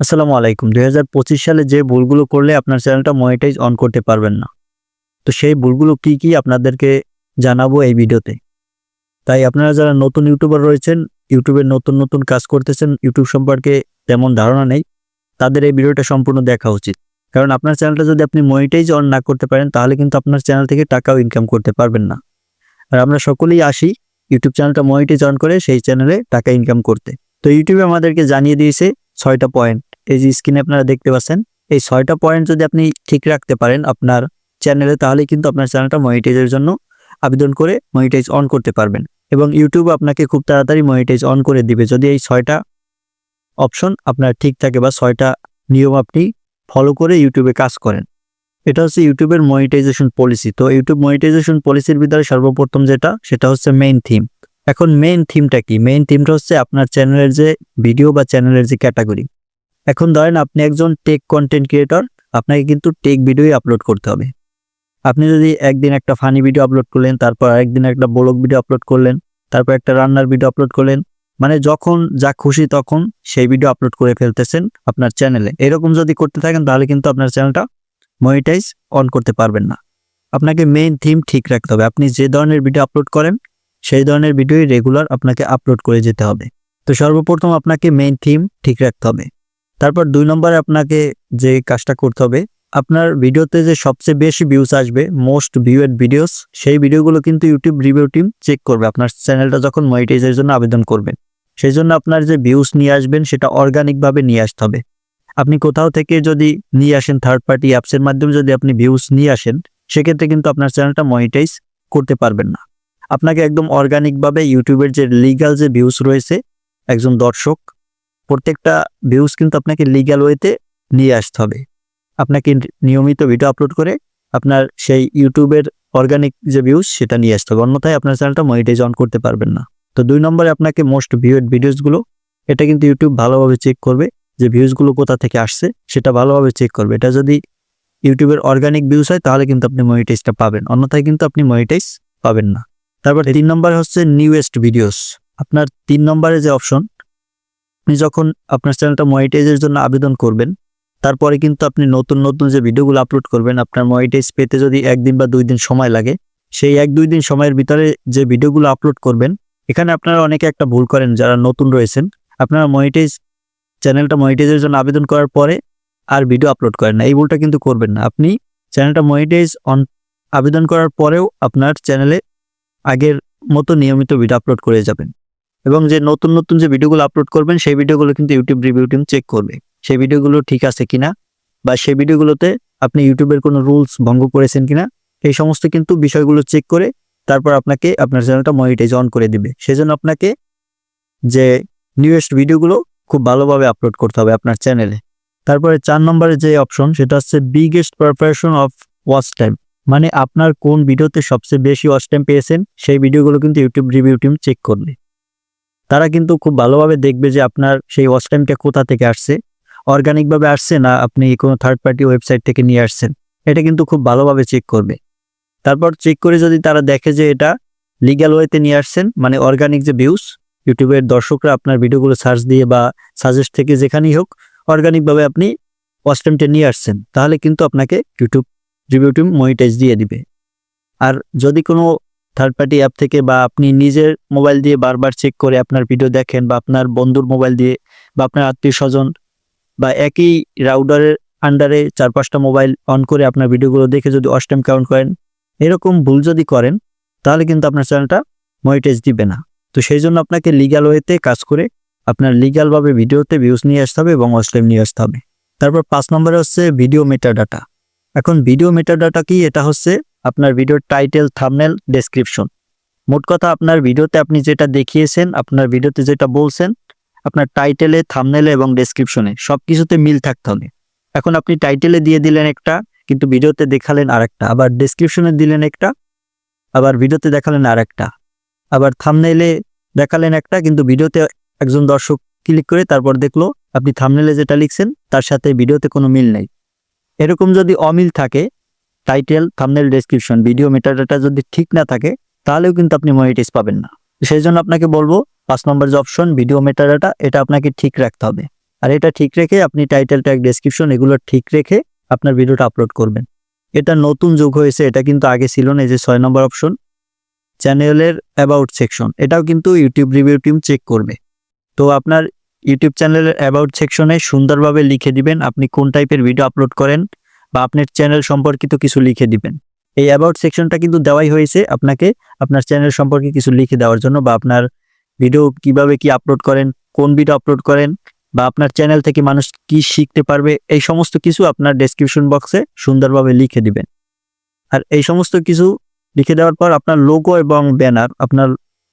আসসালামু আলাইকুম। দু হাজার পঁচিশ সালে যে ভুলগুলো করলে আপনার চ্যানেলটা মনিটাইজ অন করতে পারবেন না। তো সেই ভুলগুলো কি কি আপনাদেরকে জানাব এই ভিডিওতে। তাই আপনারা যারা নতুন ইউটিউবার রয়েছেন, ইউটিউবে নতুন নতুন কাজ করতেছেন, ইউটিউব সম্পর্কে তেমন ধারণা নেই, তাদের এই ভিডিওটা সম্পূর্ণ দেখা উচিত। কারণ আপনার চ্যানেলটা যদি আপনি মনিটাইজ অন না করতে পারেন, তাহলে কিন্তু আপনার চ্যানেল থেকে টাকাও ইনকাম করতে পারবেন না। আর আমরা সকলেই আসি ইউটিউব চ্যানেলটা মনিটাইজ অন করে সেই চ্যানেলে টাকা ইনকাম করতে। তো ইউটিউবে আমাদেরকে জানিয়ে দিয়েছে ছয়টা পয়েন্ট এই যে স্ক্রিনে আপনারা দেখতে পাচ্ছেন, এই ছয়টা পয়েন্ট যদি আপনি ঠিক রাখতে পারেন আপনার চ্যানেলে তাহলে কিন্তু আপনার চ্যানেলটা মনিটাইজের জন্য আবেদন করে মনিটাইজ অন করতে পারবেন। এবং ইউটিউব আপনাকে খুব তাড়াতাড়ি মনিটাইজ অন করে দিবে। যদি এই ছয়টা অপশন আপনার ঠিক থাকে বা ছয়টা নিয়ম আপনি ফলো করে ইউটিউবে কাজ করেন। এটা হচ্ছে ইউটিউবের মনিটাইজেশন পলিসি তো ইউটিউব মনিটাইজেশন পলিসির ভিতরে সর্বপ্রথম যেটা, সেটা হচ্ছে মেইন থিম এখন মেইন থিমটা কি? মেইন থিমটা হচ্ছে আপনার চ্যানেলের যে ভিডিও বা চ্যানেলের যে ক্যাটাগরি এখন ধরেন আপনি একজন টেক কন্টেন্ট ক্রিয়েটর আপনাকে কিন্তু টেক ভিডিওই আপলোড করতে হবে। আপনি যদি একদিন একটা ফানি ভিডিও আপলোড করলেন, তারপর একদিন একটা ব্লগ ভিডিও আপলোড করলেন, তারপর একটা রান্নার ভিডিও আপলোড করলেন মানে যখন যা খুশি তখন সেই ভিডিও আপলোড করে ফেলতেছেন আপনার চ্যানেলে এরকম যদি করতে থাকেন, তাহলে কিন্তু আপনার চ্যানেলটা মনিটাইজ অন করতে পারবেন না। আপনাকে মেইন থিম ঠিক রাখতে হবে। আপনি যে ধরনের ভিডিও আপলোড করেন সেই ধরনের ভিডিওই রেগুলার আপনাকে আপলোড করে যেতে হবে। তো সর্বপ্রথম আপনাকে মেইন থিম ঠিক রাখতে হবে। তারপর দুই নম্বরে আপনাকে যে কাজটা করতে হবে, আপনার ভিডিওতে যে সবচেয়ে বেশি ভিউজ আসবে মোস্ট ভিউয়েড ভিডিওস সেই ভিডিওগুলো কিন্তু ইউটিউব রিভিউ টিম চেক করবে। আপনার চ্যানেলটা যখন মনিটাইজের জন্য আবেদন করবেন, সেই জন্য আপনার যে ভিউজ নিয়ে আসবেন, সেটা অর্গানিকভাবে নিয়ে আসতে হবে। আপনি কোথাও থেকে যদি নিয়ে আসেন থার্ড পার্টি অ্যাপসের মাধ্যমে যদি আপনি ভিউজ নিয়ে আসেন, সেক্ষেত্রে কিন্তু আপনার চ্যানেলটা মনিটাইজ করতে পারবেন না। আপনাকে একদম অর্গানিকভাবে ইউটিউবের যে লিগাল যে ভিউজ রয়েছে, একজন দর্শক, প্রত্যেকটা ভিউজ কিন্তু আপনাকে লিগাল ওয়েতে নিয়ে আসতে হবে। আপনাকে নিয়মিত ভিডিও আপলোড করে আপনার সেই ইউটিউবের অর্গানিক যে ভিউজ সেটা নিয়ে আসতে হবে। অন্যথায় আপনার চ্যানেলটা মনিটাইজ অন করতে পারবেন না। তো দুই নম্বরে আপনাকে মোস্ট ভিউড ভিডিওসগুলো এটা কিন্তু ইউটিউব ভালোভাবে চেক করবে যে ভিউজগুলো কোথা থেকে আসছে, সেটা ভালোভাবে চেক করবে। এটা যদি ইউটিউবের অর্গানিক ভিউজ হয়, তাহলে কিন্তু আপনি মনিটাইজটা পাবেন। অন্যথায় কিন্তু আপনি মনিটাইজ পাবেন না। তারপর তিন নম্বর হচ্ছে নিউয়েস্ট ভিডিওস আপনার তিন নম্বরে যে অপশন আপনি যখন আপনার চ্যানেলটা মনিটাইজের জন্য আবেদন করবেন, তারপরে কিন্তু আপনি নতুন নতুন যে ভিডিওগুলো আপলোড করবেন, আপনার মনিটাইজ পেতে যদি একদিন বা দুই দিন সময় লাগে, সেই এক, দুই দিন সময়ের ভিতরে যে ভিডিওগুলো আপলোড করবেন, এখানে আপনারা অনেকে একটা ভুল করেন, যারা নতুন রয়েছেন, আপনারা মনিটাইজ চ্যানেলটা মনিটাইজের জন্য আবেদন করার পরে আর ভিডিও আপলোড করেন না। এই ভুলটা কিন্তু করবেন না। আপনি চ্যানেলটা মনিটাইজ অন আবেদন করার পরেও আপনার চ্যানেলে আগের মতো নিয়মিত ভিডিও আপলোড করে যাবেন। এবং যে নতুন নতুন যে ভিডিওগুলো আপলোড করবেন, সেই ভিডিওগুলো কিন্তু ইউটিউব রিভিউ টিম চেক করবে। সেই ভিডিওগুলো ঠিক আছে কিনা বা সেই ভিডিওগুলোতে আপনি ইউটিউবের কোনো রুলস ভঙ্গ করেছেন কিনা এই সমস্ত কিন্তু বিষয়গুলো চেক করে তারপর আপনাকে আপনার চ্যানেলটা মনিটাইজ অন করে দিবে। সেজন্য আপনাকে যে নিউয়েস্ট ভিডিওগুলো খুব ভালোভাবে আপলোড করতে হবে আপনার চ্যানেলে তারপরে চার নম্বরে যে অপশন সেটা হচ্ছে biggest preparation of watch time মানে আপনার কোন ভিডিওতে সবচেয়ে বেশি ওয়াচ টাইম পেয়েছেন, সেই ভিডিওগুলো কিন্তু ইউটিউব রিভিউ টিম চেক করবে। তারা কিন্তু খুব ভালোভাবে দেখবে যে আপনার সেই ওয়াচ টাইমটা কোথা থেকে আসছে অর্গানিকভাবে আসছে না আপনি কোনো থার্ড পার্টি ওয়েবসাইট থেকে নিয়ে আসছেন, এটা কিন্তু খুব ভালোভাবে চেক করবে। তারপর চেক করে যদি তারা দেখে যে এটা লিগ্যাল ওয়েতে নিয়ে আসছেন মানে অর্গানিক যে ভিউস ইউটিউবের দর্শকরা আপনার ভিডিওগুলো সার্চ দিয়ে বা সাজেস্ট থেকে যেখানেই হোক অর্গানিকভাবে আপনি ওয়াচ টাইমটা নিয়ে আসছেন, তাহলে কিন্তু আপনাকে ইউটিউব রিভিউ টিম মনিটাইজ দিয়ে দিবে। আর যদি কোনো থার্ড পার্টি অ্যাপ থেকে বা আপনি নিজের মোবাইল দিয়ে বারবার চেক করে আপনার ভিডিও দেখেন বা আপনার বন্ধুর মোবাইল দিয়ে বা আপনার আত্মীয় স্বজন বা একই রাউডারের আন্ডারে চার পাঁচটা মোবাইল অন করে আপনার ভিডিওগুলো দেখে যদি অস্টাইম কাউন্ট করেন, এরকম ভুল যদি করেন, তাহলে কিন্তু আপনার চ্যানেলটা মনিটাইজ দিবে না। তো সেই জন্য আপনাকে লিগাল ওয়েতে কাজ করে আপনার লিগালভাবে ভিডিওতে ভিউজ নিয়ে আসতে হবে এবং অস্টাইম নিয়ে আসতে হবে। তারপর পাঁচ নম্বরে হচ্ছে ভিডিও মেটা ডাটা এখন ভিডিও মেটা ডাটা কি? এটা হচ্ছে আপনার ভিডিওর টাইটেল থামনেল ডেসক্রিপশন মোট কথা, আপনার ভিডিওতে আপনি যেটা দেখিয়েছেন, আপনার ভিডিওতে যেটা বলছেন, আপনার টাইটেলে থামনেলে এবং ডেসক্রিপশনে সব কিছুতে মিল থাকতে হবে। এখন আপনি টাইটেলে দিয়ে দিলেন একটা, কিন্তু ভিডিওতে দেখালেন আরেকটা, আবার ডেসক্রিপশনে দিলেন একটা, আবার ভিডিওতে দেখালেন আরেকটা, আবার থামনেলে দেখালেন একটা, কিন্তু ভিডিওতে একজন দর্শক ক্লিক করে তারপর দেখল, আপনি থামনেলে যেটা লিখছেন, তার সাথে ভিডিওতে কোনো মিল নেই। এরকম যদি অমিল থাকে title thumbnail description video metadata যদি ঠিক না থাকে, তাহলেও কিন্তু আপনি মনিটাইজ পাবেন না। সেই জন্য আপনাকে বলব, পাঁচ নম্বর যে অপশন ভিডিও মেটাডাটা এটা আপনাকে ঠিক রাখতে হবে। আর এটা ঠিক রেখে আপনি টাইটেল ট্যাগ ডেসক্রিপশন এগুলো ঠিক রেখে আপনার ভিডিওটা আপলোড করবেন। এটা নতুন যোগ হয়েছে, এটা কিন্তু আগে ছিল না, এই যে ছয় নম্বর অপশন চ্যানেলের অ্যাবাউট সেকশন এটাও কিন্তু ইউটিউব রিভিউ টিম চেক করবে। তো আপনার ইউটিউব চ্যানেলের অ্যাবাউট সেকশনে সুন্দরভাবে লিখে দিবেন আপনি কোন টাইপের ভিডিও আপলোড করেন বা আপনার চ্যানেল সম্পর্কিত কিছু লিখে দিবেন। এই অ্যাবাউট সেকশনটা কিন্তু দেওয়াই হয়েছে আপনাকে আপনার চ্যানেল সম্পর্কে কিছু লিখে দেওয়ার জন্য বা আপনার ভিডিও কীভাবে কি আপলোড করেন, কোন ভিডিও আপলোড করেন বা আপনার চ্যানেল থেকে মানুষ কি শিখতে পারবে, এই সমস্ত কিছু আপনার ডেসক্রিপশন বক্সে সুন্দরভাবে লিখে দিবেন। আর এই সমস্ত কিছু লিখে দেওয়ার পর আপনার লোগো এবং ব্যানার আপনার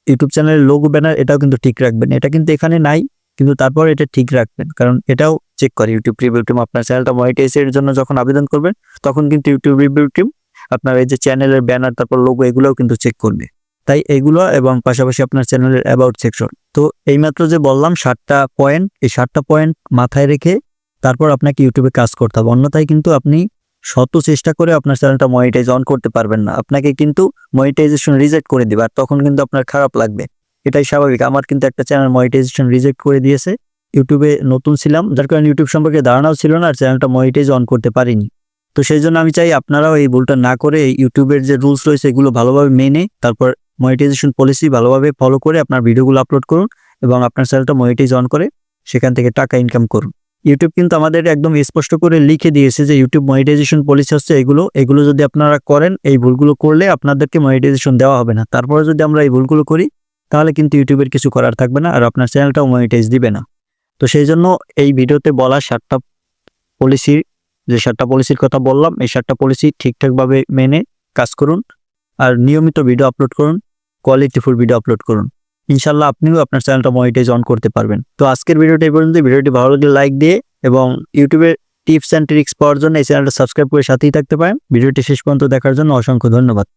ইউটিউব চ্যানেলের লোগো ব্যানার এটাও কিন্তু ঠিক রাখবেন। এটা কিন্তু এখানে নাই। কিন্তু তারপর এটা ঠিক রাখবেন। কারণ এটাও চেক করে ইউটিউব রিভিউ টিম আপনার চ্যানেলটা মনিটাইজের জন্য যখন আবেদন করবেন, তখন কিন্তু ইউটিউব রিভিউ টিম আপনার এই যে চ্যানেলের ব্যানার তারপর লোগো এগুলোও কিন্তু চেক করবে। তাই এগুলো এবং পাশাপাশি আপনার চ্যানেলের অ্যাবাউট সেকশন তো এইমাত্র যে বললাম ষাটটা পয়েন্ট এই ষাটটা পয়েন্ট মাথায় রেখে তারপর আপনাকে ইউটিউবে কাজ করতে হবে। অন্যথায় কিন্তু আপনি শত চেষ্টা করে আপনার চ্যানেলটা মনিটাইজ অন করতে পারবেন না। আপনাকে কিন্তু মনিটাইজেশন রিজেক্ট করে দিবে, আর তখন কিন্তু আপনার খারাপ লাগবে। এটাই স্বাভাবিক। আমার কিন্তু একটা চ্যানেল মনিটাইজেশন রিজেক্ট করে দিয়েছে। ইউটিউবে নতুন ছিলাম, যার কারণে ইউটিউব সম্পর্কে ধারণাও ছিল না, আর চ্যানেলটা মনিটাইজ অন করতে পারিনি। তো সেই জন্য আমি চাই আপনারাও এই ভুলটা না করে ইউটিউবের যে রুলস রয়েছে, এগুলো ভালোভাবে মেনে, তারপর মনিটাইজেশন পলিসি ভালোভাবে ফলো করে আপনার ভিডিওগুলো আপলোড করুন এবং আপনার চ্যানেলটা মনিটাইজ অন করে সেখান থেকে টাকা ইনকাম করুন। ইউটিউব কিন্তু আমাদের একদম স্পষ্ট করে লিখে দিয়েছে যে ইউটিউব মনিটাইজেশন পলিসি হচ্ছে এগুলো। এগুলো যদি আপনারা করেন, এই ভুলগুলো করলে আপনাদেরকে মনিটাইজেশন দেওয়া হবে না। তারপরে যদি আমরা এই ভুলগুলো করি তাহলে কিন্তু ইউটিউবের কিছু করার থাকবে না আর আপনার চ্যানেলটাও মনিটাইজ দিবে না। তো সেই জন্য এই ভিডিওতে বলা সাতটা পলিসির যে সাতটা পলিসির কথা বললাম, এই সাতটা পলিসি ঠিকঠাকভাবে মেনে কাজ করুন আর নিয়মিত ভিডিও আপলোড করুন কোয়ালিটিফুল ভিডিও আপলোড করুন। ইনশাল্লাহ আপনিও আপনার চ্যানেলটা মনিটাইজ অন করতে পারবেন। তো আজকের ভিডিওটা এই পর্যন্ত ভিডিওটি ভালো লাগলে লাইক দিয়ে এবং ইউটিউবের টিপস অ্যান্ড ট্রিক্স পাওয়ার জন্য এই চ্যানেলটা সাবস্ক্রাইব করে সাথেই থাকতে পারেন। ভিডিওটি শেষ পর্যন্ত দেখার জন্য অসংখ্য ধন্যবাদ।